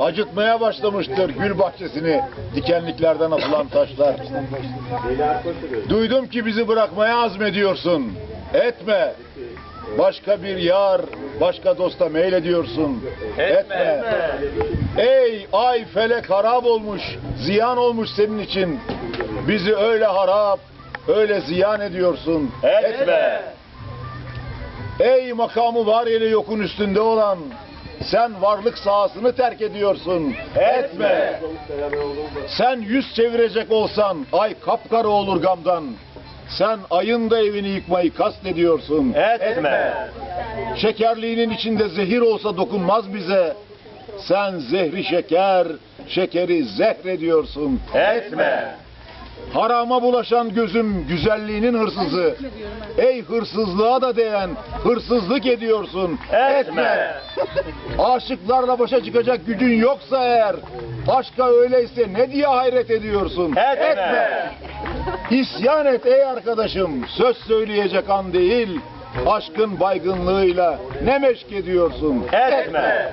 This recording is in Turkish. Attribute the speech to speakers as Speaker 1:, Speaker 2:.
Speaker 1: acıtmaya başlamıştır gül bahçesini dikenliklerden atılan taşlar. Duydum ki bizi bırakmaya azmediyorsun. Etme. Başka bir yar, başka dosta meylediyorsun. Etme. Ey ay felek harap olmuş, ziyan olmuş senin için. Bizi öyle harap, öyle ziyan ediyorsun. Etme. Ey makamı var ile yokun üstünde olan, sen varlık sahasını terk ediyorsun. Etme. Sen yüz çevirecek olsan, ay kapkara olur gamdan. Sen ayın da evini yıkmayı kastediyorsun.
Speaker 2: Etme.
Speaker 1: Şekerliğinin içinde zehir olsa dokunmaz bize. Sen zehri şeker, şekeri zehrediyorsun.
Speaker 2: Etme.
Speaker 1: Harama bulaşan gözüm güzelliğinin hırsızı. Ey hırsızlığa da değen hırsızlık ediyorsun.
Speaker 2: Etme.
Speaker 1: Aşıklarla başa çıkacak gücün yoksa eğer, aşka öyleyse ne diye hayret ediyorsun?
Speaker 2: Etme.
Speaker 1: İsyan et ey arkadaşım, söz söyleyecek an değil, aşkın baygınlığıyla ne meşk ediyorsun?
Speaker 2: Etme.